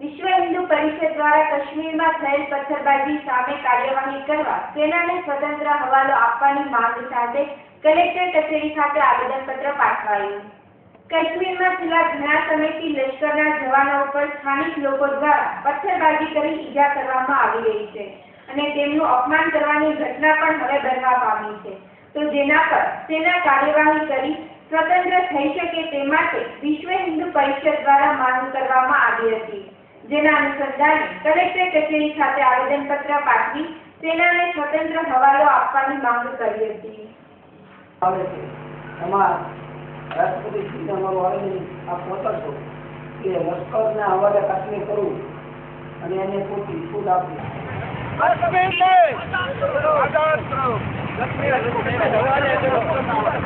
વિશ્વ હિન્દુ પરિષદ દ્વારા કાશ્મીરમાં થયેલ પથ્થરબાજી સામે કાર્યવાહી કરવા સેનાને સ્વતંત્ર હવાલો આપવાની માંગ સાથે કલેક્ટર કચેરી ખાતે આવેદનપત્ર પાઠવાયું. કાશ્મીરમાં છેલ્લા ઘણા સમયથી લશ્કરના જવાનો ઉપર સ્થાનિક લોકો દ્વારા પથ્થરબાજી કરી ઈજા કરવામાં આવી રહી છે અને તેમનું અપમાન કરવાની ઘટના પણ હવે બનવા પામી છે. તો જેના પર સેના કાર્યવાહી કરી સ્વતંત્ર થઈ શકે તે માટે વિશ્વ હિન્દુ પરિષદ દ્વારા માંગ કરવામાં આવી હતી. જેના અનુસંધાને કલેક્ટર કચેરી ખાતે આવેદનપત્ર પાઠવી સેનાને સ્વતંત્ર હવાલો આપવાની માંગ કરી હતી. આવે છે એમાં રાષ્ટ્રપતિ શ્રી અમારું આવેદન આપ પહોંચાડશો કે લશ્કરના હવાલે કાશ્મીર કરવું અને એને પૂરતી છૂટ આપવી કાશ્મીરને આઝાદ કરો કાશ્મીરને હવાલે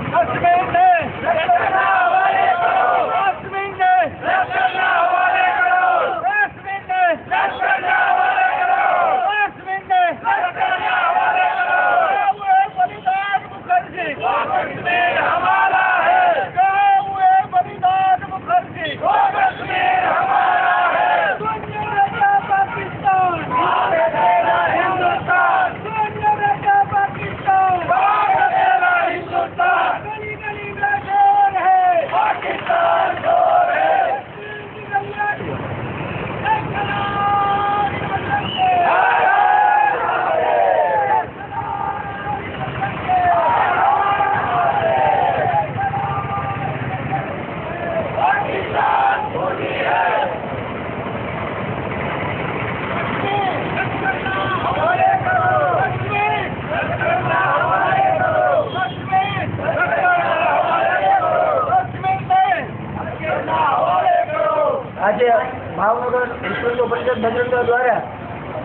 આજે ભાવનગર વિશ્વ પરિષદ બજરંગ દ્વારા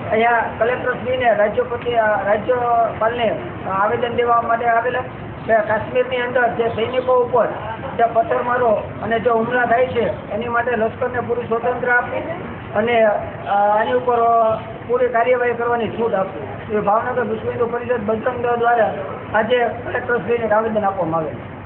અહીંયા કલેક્ટરશ્રીને રાજ્યપતિ રાજ્યપાલને આવેદન દેવા માટે આવેલા કે કાશ્મીરની અંદર જે સૈનિકો ઉપર જે પથ્થરમારો અને જે હુમલા થાય છે, એની માટે લશ્કરને પૂરી સ્વતંત્ર આપવી અને આની ઉપર પૂરી કાર્યવાહી કરવાની છૂટ આપવી એ ભાવનગર વિશ્વ હિન્દુ પરિષદ બજરંગ દ્વારા આજે કલેક્ટરશ્રીને આવેદન આપવામાં આવેલ